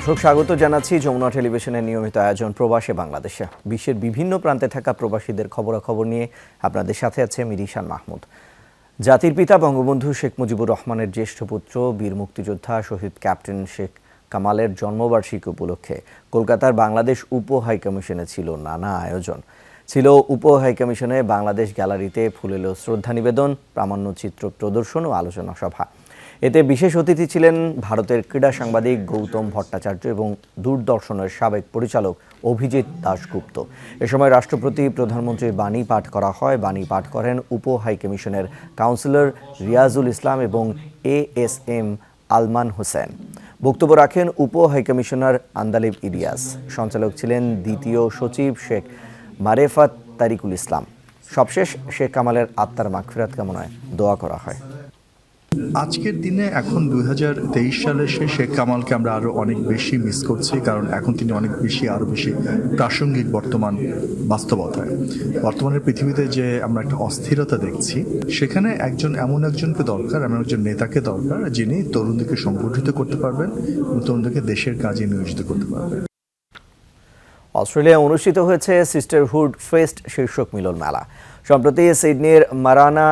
দর্শক স্বাগত জানাচ্ছি যমুনা টেলিভিশনের নিয়মিত আয়োজন প্রবাসে বাংলাদেশে। বিশ্বের বিভিন্ন প্রান্তে থাকা প্রবাসীদের খবরাখবর নিয়ে আপনাদের সাথে আছে মিরিশান মাহমুদ। জাতির পিতা বঙ্গবন্ধু শেখ মুজিবুর রহমানের জ্যেষ্ঠ পুত্র, বীর মুক্তিযোদ্ধা, শহীদ ক্যাপ্টেন শেখ কামালের জন্মবার্ষিকী উপলক্ষে কলকাতার বাংলাদেশ উপ হাইকমিশনে ছিল নানা আয়োজন। ছিল উপ হাইকমিশনে বাংলাদেশ গ্যালারিতে ফুলেল শ্রদ্ধা নিবেদন প্রামাণ্যচিত্র প্রদর্শন ও আলোচনা সভা। এতে বিশেষ অতিথি ছিলেন ভারতের ক্রীড়া সাংবাদিক গৌতম ভট্টাচার্য এবং দূরদর্শনের সাবেক পরিচালক অভিজিৎ দাশগুপ্ত। এ সময় রাষ্ট্রপতি প্রধানমন্ত্রীর বাণী পাঠ করা হয়। বাণী পাঠ করেন উপ হাইকমিশনের কাউন্সিলর রিয়াজুল ইসলাম এবং A S M Alman Hossain. বক্তব্য রাখেন উপ হাইকমিশনার আন্দালিব ইলিয়াস। সঞ্চালক ছিলেন দ্বিতীয় সচিব শেখ মারেফাত তারিকুল ইসলাম। সবশেষ শেখ কামালের আত্মার মাগফিরাত কামনায় দোয়া করা হয়। আজকের দিনে এখন দুই সালের সেই শেখ কামালকে আমরা আরও অনেক বেশি মিস করছি, কারণ এখন তিনি অনেক বেশি আরও বেশি প্রাসঙ্গিক বর্তমান বাস্তবতায়। বর্তমানের পৃথিবীতে যে আমরা একটা অস্থিরতা দেখছি, সেখানে একজন, এমন একজনকে দরকার, এমন একজন নেতাকে দরকার, যিনি তরুণদেরকে সংগঠিত করতে পারবেন এবং তরুণদেরকে দেশের কাজে নিয়োজিত করতে পারবেন। অস্ট্রেলিয়া অনুষ্ঠিত হয়েছে সিস্টারহুড ফেস্ট শীর্ষক মিলন মেলা সম্প্রতি সিডনির মারানা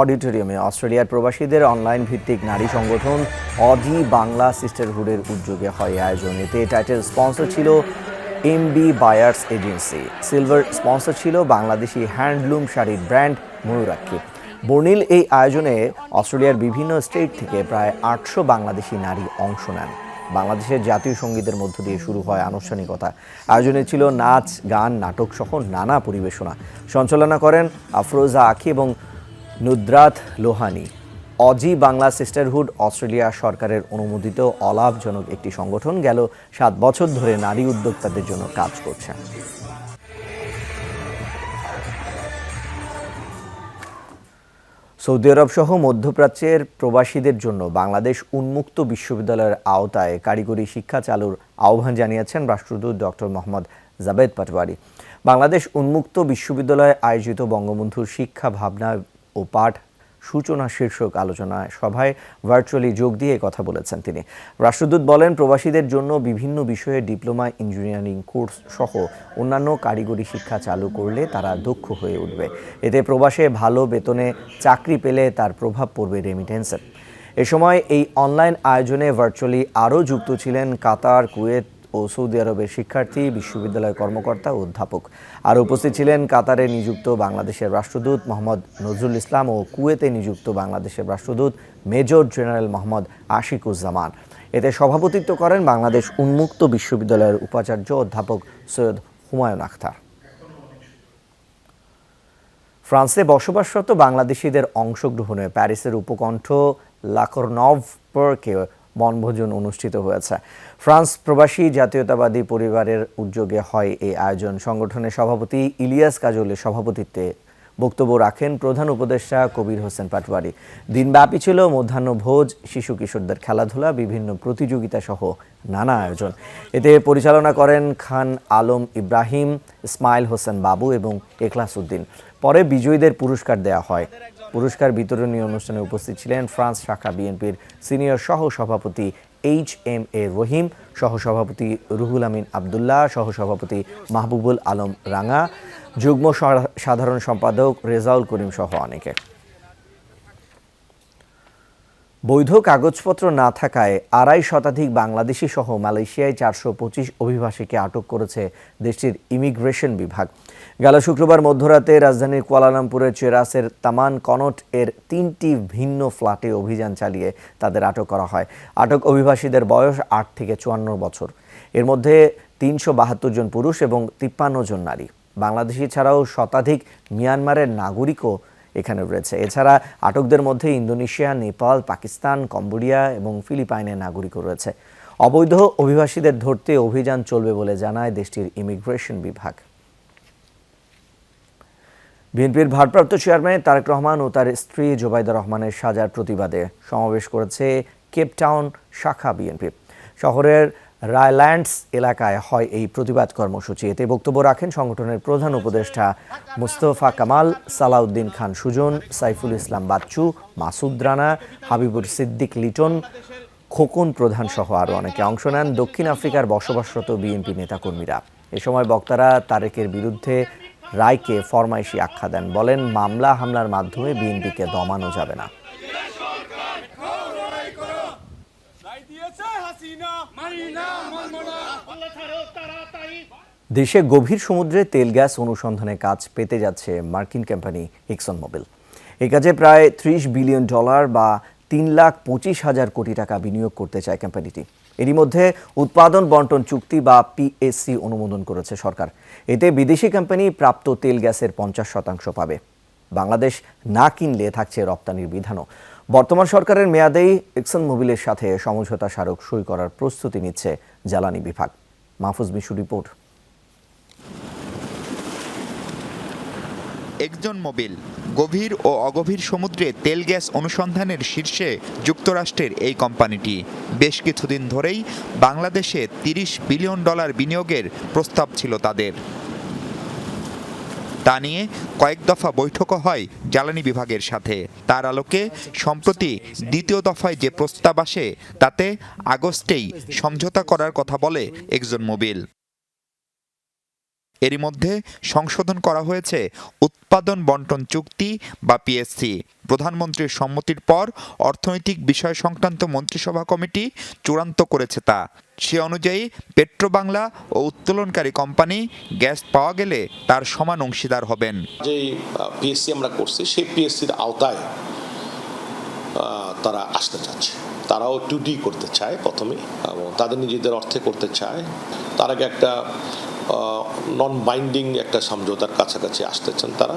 অডিটোরিয়ামে অস্ট্রেলিয়ার প্রবাসীদের অনলাইন ভিত্তিক নারী সংগঠন অধি বাংলা সিস্টারহুডের উদ্যোগে হয় আয়োজন এতে টাইটেল স্পন্সর ছিল MB buyers agency silver sponsor ছিল বাংলাদেশি হ্যান্ডলুম শাড়ির ব্র্যান্ড ময়ূরাক্ষী। বর্ণিল এই আয়োজনে অস্ট্রেলিয়ার বিভিন্ন স্টেট থেকে প্রায় আটশো বাংলাদেশি নারী অংশ নেন। বাংলাদেশের জাতীয় সঙ্গীতের মধ্য দিয়ে শুরু হয় আনুষ্ঠানিকতা। আয়োজনে ছিল নাচ, গান, নাটক সহ নানা পরিবেশনা। সঞ্চালনা করেন আফরোজা আখি এবং Nudrat Lohani, Aussie Bangla sisterhood, Australia সরকারের অনুমোদিত অলাভজনক একটি সংগঠন গেল সাত বছর ধরে নারী উদ্যোক্তাদের জন্য কাজ করছে। সৌদি আরব সহ মধ্যপ্রাচ্যের প্রবাসীদের জন্য বাংলাদেশ উন্মুক্ত বিশ্ববিদ্যালয়ের আওতায় কারিগরি শিক্ষা চালুর আহ্বান জানিয়েছেন রাষ্ট্রদূত ডক্টর মোহাম্মদ জাবেদ পাটওয়ারি বাংলাদেশ উন্মুক্ত বিশ্ববিদ্যালয়ে আয়োজিত বঙ্গবন্ধুর শিক্ষা ভাবনা ও পাঠ সূচনা শীর্ষক আলোচনা সভায় ভার্চুয়ালি যোগ দিয়ে কথা বলেছেন তিনি। রাষ্ট্রদূত বলেন, প্রবাসীদের জন্য বিভিন্ন বিষয়ে ডিপ্লোমা, ইঞ্জিনিয়ারিং কোর্স সহ অন্যান্য কারিগরি শিক্ষা চালু করলে তারা দক্ষ হয়ে উঠবে। এতে প্রবাসে ভালো বেতনে চাকরি পেলে তার প্রভাব পড়বে রেমিটেন্সের এ সময় এই অনলাইন আয়োজনে ভার্চুয়ালি আরও যুক্ত ছিলেন কাতার, কুয়েত ও সৌদি আরবের শিক্ষার্থী বিশ্ববিদ্যালয় কর্মকর্তা ও অধ্যাপক। আর উপস্থিত ছিলেন কাতারে নিযুক্ত বাংলাদেশের রাষ্ট্রদূত মোহাম্মদ নজরুল ইসলাম ও কুয়েতে নিযুক্ত বাংলাদেশের রাষ্ট্রদূত মেজর জেনারেল মোহাম্মদ আশিকুজ্জামান। এতে সভাপতিত্ব করেন বাংলাদেশ উন্মুক্ত বিশ্ববিদ্যালয়ের উপাচার্য অধ্যাপক সৈয়দ হুমায়ুন আখতার। ফ্রান্সে বসবাসরত বাংলাদেশিদের অংশগ্রহণে প্যারিসের উপকণ্ঠ লাকরনভ পার্কে বনভোজন অনুষ্ঠিত হয়েছে। ফ্রান্স প্রবাসী, জাতীয়তাবাদী পরিবারের উদ্যোগে হয় এই আয়োজন। সংগঠনের সভাপতি ইলিয়াস কাজলের সভাপতিত্বে বক্তব্য রাখেন প্রধান উপদেষ্টা কবির হোসেন পাটওয়ারি দিনব্যাপী ছিল মধ্যাহ্ন ভোজ, শিশু কিশোরদের খেলাধুলা, বিভিন্ন প্রতিযোগিতা সহ নানা আয়োজন। এতে পরিচালনা করেন খান আলম ইব্রাহিম, ইসমাইল হোসেন বাবু এবং এখলাস উদ্দিন। পরে বিজয়ীদের পুরস্কার দেওয়া হয়। পুরস্কার বিতরণী অনুষ্ঠানে উপস্থিত ছিলেন ফ্রান্স শাখা বিএনপির সিনিয়র সহ সভাপতি এইচ এম এ রহিম সহসভাপতি রুহুল আমিন আবদুল্লাহ, সহসভাপতি মাহবুবুল আলম রাঙা, যুগ্ম সাধারণ সম্পাদক রেজাউল করিম সহ অনেকে। বৈধ কাগজপত্র না থাকায় আড়াই শতাধিক বাংলাদেশি সহ মালয়েশিয়ায় চারশো পঁচিশ অভিবাসীকে আটক করেছে দেশটির ইমিগ্রেশন বিভাগ। গেল শুক্রবার মধ্যরাতে রাজধানীর কুয়ালালামপুরের চেরাসের তামান কনট এর তিনটি ভিন্ন ফ্ল্যাটে অভিযান চালিয়ে তাদের আটক করা হয়। আটক অভিবাসীদের বয়স আট থেকে চুয়ান্ন বছর। এর মধ্যে তিনশো বাহাত্তর জন পুরুষ এবং তিপ্পান্ন জন নারী। বাংলাদেশি ছাড়াও শতাধিক মিয়ানমারের নাগরিকও এখানে রয়েছে। এছাড়া আটকদের মধ্যে ইন্দোনেশিয়া, নেপাল, পাকিস্তান, কম্বোডিয়া এবং ফিলিপাইনের নাগরিকও রয়েছে। অবৈধ অভিবাসীদের ধরতে অভিযান চলবে বলে জানায় দেশটির ইমিগ্রেশন বিভাগ। বিএনপির ভারপ্রাপ্ত চেয়ারম্যান তারেক রহমান ও তার স্ত্রী জোবাইদা রহমানের সাজার প্রতিবাদে সমাবেশ করেছে কেপটাউন শাখা বিএনপি। শহরের রায়ল্যান্ডস এলাকায় হয় এই প্রতিবাদ কর্মসূচি। এতে বক্তব্য রাখেন সংগঠনের প্রধান উপদেষ্টা মুস্তফা কামাল, সালাউদ্দিন খান সুজন, সাইফুল ইসলাম বাচ্চু, মাসুদ রানা, হাবিবুর সিদ্দিক লিটন, খোকন প্রধান সহ আরও অনেকে অংশ নেন। দক্ষিণ আফ্রিকার বসবাসরত বিএনপি নেতাকর্মীরা। এ সময় বক্তারা তারেকের বিরুদ্ধে রায়কে ফরমাইশি আখ্যা দেন। বলেন, মামলা হামলার মাধ্যমে বিএনপিকে দমানো যাবে না। দেশে গভীর সমুদ্রে তেল গ্যাস অনুসন্ধানে কাজ পেতে যাচ্ছে মার্কিন কোম্পানি এক্সন মোবিল। এই কাজে প্রায় ত্রিশ বিলিয়ন ডলার বা তিন লাখ পঁচিশ হাজার কোটি টাকা বিনিয়োগ করতে চায় কোম্পানিটি। এরই মধ্যে উৎপাদন বন্টন চুক্তি বা পিএসসি অনুমোদন করেছে সরকার। এতে বিদেশি কোম্পানি প্রাপ্ত তেল গ্যাসের পঞ্চাশ শতাংশ পাবে। বাংলাদেশ না কিনলে থাকছে রপ্তানির বিধানও। বর্তমান সরকারের মেয়াদেই এক্সন মোবিলের সাথে সমঝোতা স্মারক সই করার প্রস্তুতি নিচ্ছে জ্বালানি বিভাগ। মাহফুজ মিশু রিপোর্ট। একজন মোবিল, গভীর ও অগভীর সমুদ্রে তেল গ্যাস অনুসন্ধানের শীর্ষে যুক্তরাষ্ট্রের এই কোম্পানিটি। বেশ কিছুদিন ধরেই বাংলাদেশে তিরিশ বিলিয়ন ডলার বিনিয়োগের প্রস্তাব ছিল তাদের। তা নিয়ে কয়েক দফা বৈঠকও হয় জ্বালানি বিভাগের সাথে। তার আলোকে সম্প্রতি দ্বিতীয় দফায় যে প্রস্তাব আসে, তাতে আগস্টেই সমঝোতা করার কথা বলে একজন মোবিল। এরই মধ্যে সংশোধন করা হয়েছে উৎপাদন বন্টন চুক্তি বা পিএসসি প্রধানমন্ত্রীর সম্মতির পর অর্থনৈতিক বিষয় সংক্রান্ত মন্ত্রিসভা কমিটি চূড়ান্ত করেছে তা। সে অনুযায়ী পেট্রোবাংলা ও উত্তোলনকারী কোম্পানি গ্যাস পাওয়া গেলে তার সমান অংশীদার হবেন। যে পিএসসি আমরা করছি, সেই পিএসসির আওতায় তারা আসতে চাচ্ছে। তারাও টুডি করতে চায় প্রথমে, এবং তাদের নিজেদের অর্থে করতে চায়। তার আগে একটা নন বাইন্ডিং একটা সমঝোতার কাছাকাছি আসতে চান তারা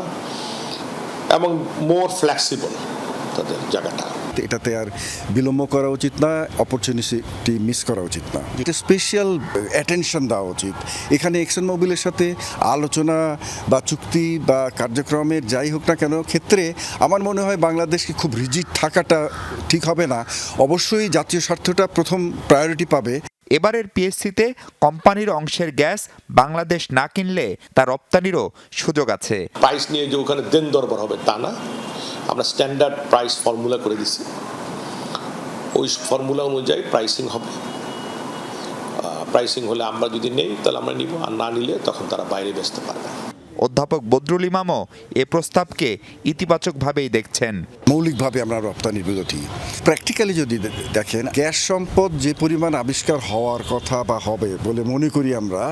এবং মোর ফ্লেক্সিবল তাদের জায়গাটা। এটাতে আর বিলম্ব করা উচিত না অপরচুনিটি মিস করা উচিত না। এটা স্পেশাল অ্যাটেনশন দেওয়া উচিত। এখানে এক্সন মোবিলের সাথে আলোচনা বা চুক্তি বা কার্যক্রমের যাই হোক না কেন, ক্ষেত্রে আমার মনে হয় বাংলাদেশকে খুব রিজিট থাকাটা ঠিক হবে না। অবশ্যই জাতীয় স্বার্থটা প্রথম প্রায়োরিটি পাবে। এবারের পিএসসিতে কোম্পানির অংশের গ্যাস বাংলাদেশ না কিনলে তা রপ্তানিরও সুযোগ আছে। প্রাইস নিয়ে যে ওখানে দেন দরবার হবে তা না। আমরা স্ট্যান্ডার্ড প্রাইস ফর্মুলা করে দিছি। ওই ফর্মুলা অনুযায়ী প্রাইসিং হবে। প্রাইসিং হলে আমরা যদি নেই, তাহলে আমরা নিব। আর না নিলে তখন তারা বাইরে বেচতে পারবে অধ্যাপক বদরুল ইমামও এ প্রস্তাবকে ইতিবাচকভাবেই দেখছেন। মৌলিকভাবে আমরা রপ্তানির বিরোধী। প্র্যাকটিক্যালি যদি দেখেন গ্যাস সম্পদ যে পরিমাণ আবিষ্কার হওয়ার কথা বা হবে বলে মনে করি আমরা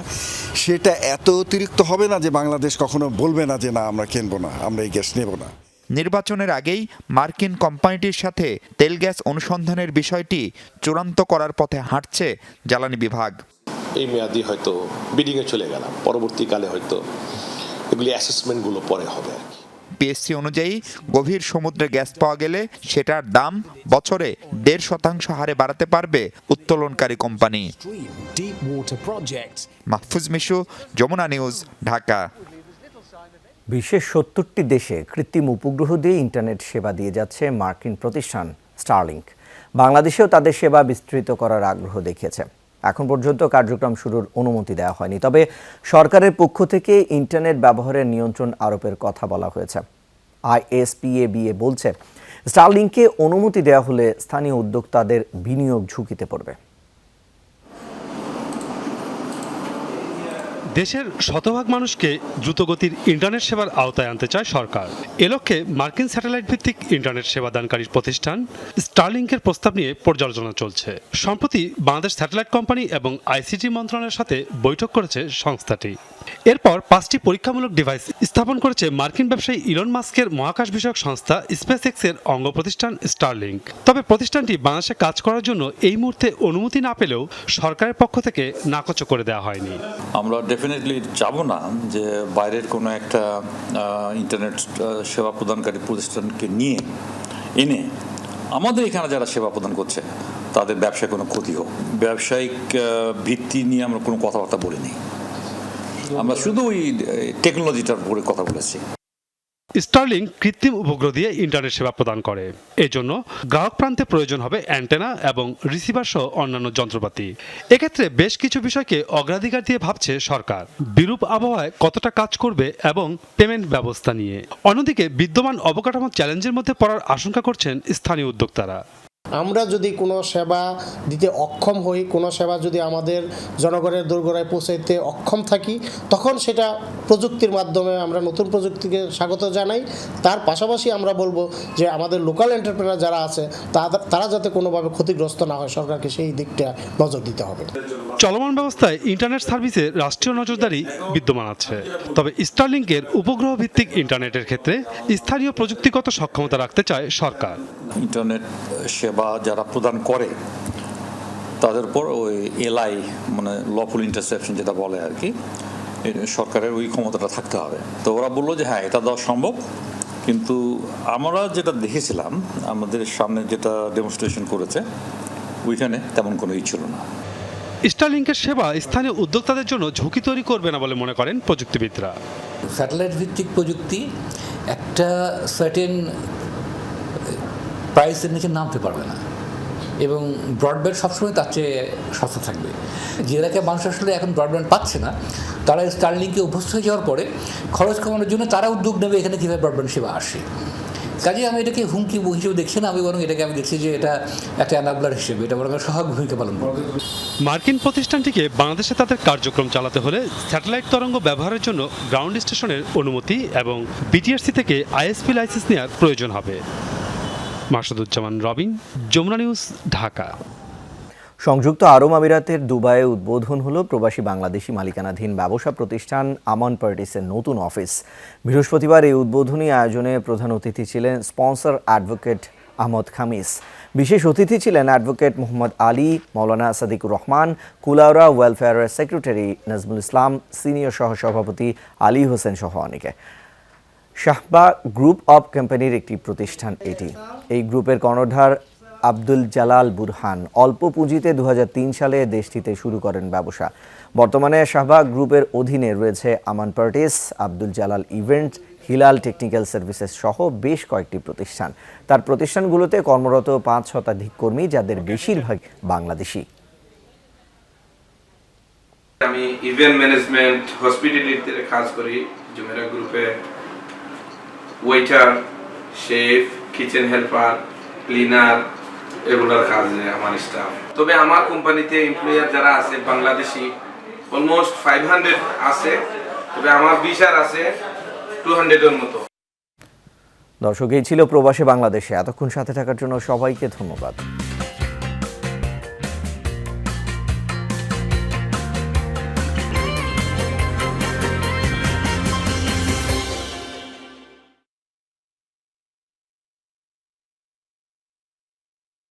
সেটা এত অতিরিক্ত হবে না যে বাংলাদেশ কখনো বলবে না যে না আমরা কিনবো না আমরা এই গ্যাস নেব না। নির্বাচনের আগেই মার্কিন কোম্পানিটির সাথে তেল গ্যাস অনুসন্ধানের বিষয়টি চূড়ান্ত করার পথে হাঁটছে জ্বালানি বিভাগ। এই মেয়াদি হয়তো বিডিংয়ে চলে গেলাম পরবর্তীকালে হয়তো এগুলি অ্যাসেসমেন্টগুলো পরে হবে আর কি। পিএসসি অনুযায়ী গভীর সমুদ্রে গ্যাস পাওয়া গেলে সেটার দাম বছরে দেড় শতাংশ হারে বাড়াতে পারবে উত্তোলনকারী কোম্পানি। মাহফুজ মিশু যমুনা নিউজ ঢাকা। বিশ্বের সত্তরটি দেশে কৃত্রিম উপগ্রহ দিয়ে ইন্টারনেট সেবা দিয়ে যাচ্ছে মার্কিন প্রতিষ্ঠান স্টারলিংক। বাংলাদেশেও তাদের সেবা বিস্তৃত করার আগ্রহ দেখিয়েছে। এখন পর্যন্ত কার্যক্রম শুরুর অনুমতি দেওয়া হয়নি। তবে সরকারের পক্ষ থেকে ইন্টারনেট ব্যবহারের নিয়ন্ত্রণ আরোপের কথা বলা হয়েছে। আইএসপিএবিএ বলছে, স্টারলিংকে অনুমতি দেওয়া হলে স্থানীয় উদ্যোক্তাদের বিনিয়োগ ঝুঁকিতে পড়বে। দেশের শতভাগ মানুষকে দ্রুতগতির ইন্টারনেট সেবার আওতায় আনতে চায় সরকার। এ লক্ষ্যে মার্কিন স্যাটেলাইট ভিত্তিক ইন্টারনেট সেবাদানকারী প্রতিষ্ঠান স্টারলিংকের প্রস্তাব নিয়ে পর্যালোচনা চলছে। সম্প্রতি বাংলাদেশ স্যাটেলাইট কোম্পানি এবং আইসিটি মন্ত্রণালয়ের সাথে বৈঠক করেছে সংস্থাটি। এরপর পাঁচটি পরীক্ষামূলক ডিভাইস স্থাপন করেছে মার্কিন ব্যবসায়ী ইলন মাস্কের মহাকাশ বিষয়ক সংস্থা স্পেস এক্সের অঙ্গ প্রতিষ্ঠান স্টারলিংক। তবে প্রতিষ্ঠানটি বাংলাদেশে কাজ করার জন্য এই মুহূর্তে অনুমতি না পেলেও সরকারের পক্ষ থেকে নাকচ করে দেওয়া হয়নি। আমরা ডেফিনেটলি যাব না যে বাইরের কোনো একটা ইন্টারনেট সেবা প্রদানকারী প্রতিষ্ঠানকে নিয়ে, এনে আমাদের এখানে যারা সেবা প্রদান করছে, তাদের ব্যবসায় কোনো ক্ষতি হোক। ব্যবসায়িক ভিত্তি নিয়ে আমরা কোনো কথাবার্তা বলিনি। আমরা শুধু ওই টেকনোলজিটার উপরে কথা বলেছি। স্টারলিং কৃত্রিম উপগ্রহ দিয়ে ইন্টারনেট সেবা প্রদান করে। এজন্য গ্রাহক প্রান্তে প্রয়োজন হবে অ্যান্টেনা এবং রিসিভার সহ অন্যান্য যন্ত্রপাতি। এক্ষেত্রে বেশ কিছু বিষয়কে অগ্রাধিকার দিয়ে ভাবছে সরকার। বিরূপ আবহাওয়ায় কতটা কাজ করবে এবং পেমেন্ট ব্যবস্থা নিয়ে। অন্যদিকে বিদ্যমান অবকাঠামো চ্যালেঞ্জের মধ্যে পড়ার আশঙ্কা করছেন স্থানীয় উদ্যোক্তারা। আমরা যদি কোনো সেবা দিতে অক্ষম হই, কোনো সেবা যদি আমাদের জনগণের দোরগোড়ায় পৌঁছাইতে অক্ষম থাকি, তখন সেটা প্রযুক্তির মাধ্যমে আমরা নতুন প্রযুক্তিকে স্বাগত জানাই। তার পাশাপাশি আমরা বলব যে আমাদের লোকাল এন্টারপ্রেনার যারা আছে তারা যাতে কোনোভাবে ক্ষতিগ্রস্ত না হয় সরকারকে সেই দিকটা নজর দিতে হবে। চলমান ব্যবস্থায় ইন্টারনেট সার্ভিসে রাষ্ট্রীয় নজরদারি বিদ্যমান আছে। তবে স্টারলিংকের উপগ্রহ ভিত্তিক ইন্টারনেটের ক্ষেত্রে স্থানীয় প্রযুক্তিগত সক্ষমতা রাখতে চায় সরকার। ইন্টারনেট সেবা যারা প্রদান করে তাদের উপর ওই এলআই মানে লফুল ইন্টারসেপশন যেটা বলে আর কি সরকারের ওই ক্ষমতাটা থাকতে হবে। তো ওরা বলল যে হ্যাঁ এটা দেওয়া সম্ভব। কিন্তু আমরা যেটা দেখেছিলাম আমাদের সামনে যেটা ডেমনস্ট্রেশন করেছে ওইখানে তেমন কোনো ই ছিল না। স্টারলিংকের সেবা স্থানীয় উদ্যোক্তাদের জন্য ঝুঁকি তৈরি করবে না বলে মনে করেন প্রযুক্তিবিদরা। স্যাটেলাইট ভিত্তিক প্রযুক্তি একটা সার্টেন প্রাইসের নিচে নামতে পারবে না। এবং ব্রডব্যান্ড সবসময় তার চেয়ে সস্তা থাকবে। যে এলাকায় মানুষ আসলে এখন ব্রডব্যান্ড পাচ্ছে না, তারা স্টারলিংকে অভ্যস্ত হয়ে যাওয়ার পরে খরচ কমানোর জন্য তারা উদ্যোগ নেবে এখানে কীভাবে ব্রডব্যান্ড সেবা আসে। কাজে আমি এটাকে হুমকি হিসেবে দেখছি না, আমি বরং এটাকে আমি দেখছি যে এটা একটা অ্যানাবলার হিসেবে, এটা বরং সহায়ক ভূমিকা পালন করবে। মার্কিন প্রতিষ্ঠানটিকে বাংলাদেশে তাদের কার্যক্রম চালাতে হলে স্যাটেলাইট তরঙ্গ ব্যবহারের জন্য গ্রাউন্ড স্টেশনের অনুমতি এবং বিটিআরসি থেকে আইএসপি লাইসেন্স নেওয়ার প্রয়োজন হবে। মাসুদুজ্জামান রবিন, যমুনা নিউজ, ঢাকা। সংযুক্ত আরব আমিরাতের দুবাইয়ে উদ্বোধন হলো প্রবাসী বাংলাদেশি মালিকানাধীন ব্যবসা প্রতিষ্ঠান আমান পার্টিসের নতুন অফিস। বৃহস্পতিবার এই উদ্বোধনী আয়োজনে প্রধান অতিথি ছিলেন স্পন্সর অ্যাডভোকেট আহমদ খামিস। বিশেষ অতিথি ছিলেন অ্যাডভোকেট মোহাম্মদ আলী, মৌলানা সাদিকুর রহমান কুলাউরা ওয়েলফেয়ারের সেক্রেটারি নাজমুল ইসলাম, সিনিয়র সহসভাপতি আলী হোসেন সহ অনেকে। শাহবা গ্রুপ অব কোম্পানির একটি প্রতিষ্ঠান এটি। এই গ্রুপের কর্ণধার আব্দুল জালাল বুরহান অল্প পুঁজিতে দুহাজার তিন সালে দেশটিতে শুরু করেন ব্যবসা। বর্তমানে শাহবাগ গ্রুপের অধীনে রয়েছে Aman parties, Abdul Jalal event, Hilal technical services সহ বেশ কয়েকটি প্রতিষ্ঠান। তার প্রতিষ্ঠানগুলোতে কর্মরত পাঁচ শতাধিক কর্মী, যাদের বেশিরভাগ বাংলাদেশি। আমি ইভেন্ট ম্যানেজমেন্ট হসপিটালিটিতে কাজ করি, জুমেরা গ্রুপে। Waiter chef kitchen helper cleaner এগুলোর কাজে আমার স্টাফ তবে আমার কোম্পানিতে এমপ্লয়ার যারা আছে, বাংলাদেশি অলমোস্ট ফাইভ হান্ড্রেড আছে। তবে আমার বিচার আছে টু হান্ড্রেডের মতো। দর্শক, এই ছিল প্রবাসে বাংলাদেশে। এতক্ষণ সাথে থাকার জন্য সবাইকে ধন্যবাদ।